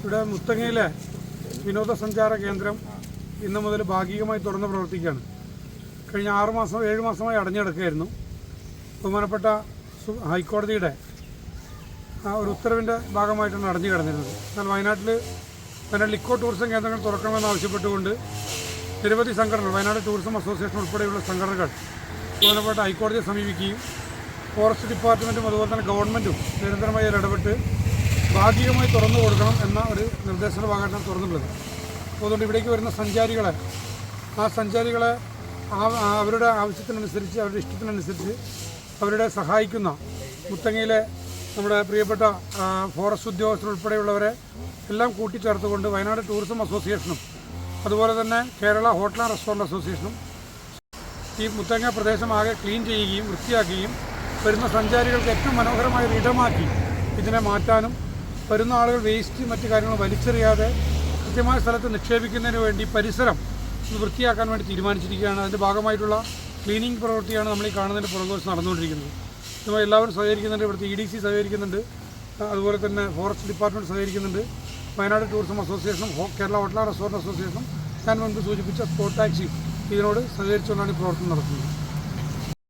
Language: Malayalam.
ഇവിടെ മുത്തങ്ങയിലെ വിനോദസഞ്ചാര കേന്ദ്രം ഇന്ന് മുതൽ ഭാഗികമായി തുറന്ന് പ്രവർത്തിക്കുകയാണ്. കഴിഞ്ഞ ആറ് മാസം ഏഴ് മാസമായി അടഞ്ഞു കിടക്കുകയായിരുന്നു ബഹുമാനപ്പെട്ട ഹൈക്കോടതിയുടെ ഒരു ഉത്തരവിന്റെ ഭാഗമായിട്ടാണ് അടഞ്ഞു കിടന്നിരുന്നത് എന്നാൽ വയനാട്ടിൽ വയനാട് ലിക്കോ ടൂറിസം കേന്ദ്രങ്ങൾ തുറക്കണമെന്ന് ആവശ്യപ്പെട്ടുകൊണ്ട് നിരവധി സംഘടനകൾ വയനാട് ടൂറിസം അസോസിയേഷൻ ഉൾപ്പെടെയുള്ള സംഘടനകൾ ബഹുമാനപ്പെട്ട ഹൈക്കോടതിയെ സമീപിക്കുകയും ഫോറസ്റ്റ് ഡിപ്പാർട്ട്മെന്റും അതുപോലെ തന്നെ ഗവൺമെന്റും നിരന്തരമായി ഇടപെട്ട് ഭാഗികമായി തുറന്നു കൊടുക്കണം എന്ന ഒരു നിർദ്ദേശത്തിന്റെ ഭാഗമായിട്ടാണ് തുറന്നിട്ടുള്ളത് അതുകൊണ്ട് ഇവിടേക്ക് വരുന്ന സഞ്ചാരികളെ ആ സഞ്ചാരികളെ അവരുടെ ആവശ്യത്തിനനുസരിച്ച് അവരുടെ ഇഷ്ടത്തിനനുസരിച്ച് അവരുടെ സഹായിക്കുന്ന മുത്തങ്ങയിലെ നമ്മുടെ പ്രിയപ്പെട്ട ഫോറസ്റ്റ് ഉദ്യോഗസ്ഥർ ഉൾപ്പെടെയുള്ളവരെ എല്ലാം കൂട്ടിച്ചേർത്തുകൊണ്ട് വയനാട് ടൂറിസം അസോസിയേഷനും അതുപോലെ തന്നെ കേരള ഹോട്ടൽ ആൻഡ് റെസ്റ്റോറന്റ് അസോസിയേഷനും ഈ മുത്തങ്ങ പ്രദേശം ആകെ ക്ലീൻ ചെയ്യുകയും വൃത്തിയാക്കുകയും വരുന്ന സഞ്ചാരികൾക്ക് ഏറ്റവും മനോഹരമായ ഇടമാക്കി ഇതിനെ മാറ്റാനും വരുന്ന ആളുകൾ വേസ്റ്റ് മറ്റു കാര്യങ്ങൾ വലിച്ചെറിയാതെ കൃത്യമായ സ്ഥലത്ത് നിക്ഷേപിക്കുന്നതിന് വേണ്ടി പരിസരം വൃത്തിയാക്കാൻ വേണ്ടി തീരുമാനിച്ചിരിക്കുകയാണ്. അതിന്റെ ഭാഗമായിട്ടുള്ള ക്ലീനിങ് പ്രവൃത്തിയാണ് നമ്മൾ ഈ കാണുന്നതിന്റെ പുറകുവശം നടന്നുകൊണ്ടിരിക്കുന്നത്. ഇതുമായി എല്ലാവരും സഹകരിക്കുന്നുണ്ട്. ഇവിടുത്തെ ഇ ഡി സി സഹകരിക്കുന്നുണ്ട്. അതുപോലെ തന്നെ ഫോറസ്റ്റ് ഡിപ്പാർട്ട്മെന്റ് സഹകരിക്കുന്നുണ്ട്. വയനാട് ടൂറിസം അസോസിയേഷനും കേരള ഹോട്ടൽ റെസ്റ്റോറന്റ് അസോസിയേഷനും ഞാൻ മുൻപ് സൂചിപ്പിച്ച സ്പോട്ട് ടാക്സി ഇതിനോട് സഹകരിച്ചുകൊണ്ടാണ് ഈ പ്രവർത്തനം നടത്തുന്നത്.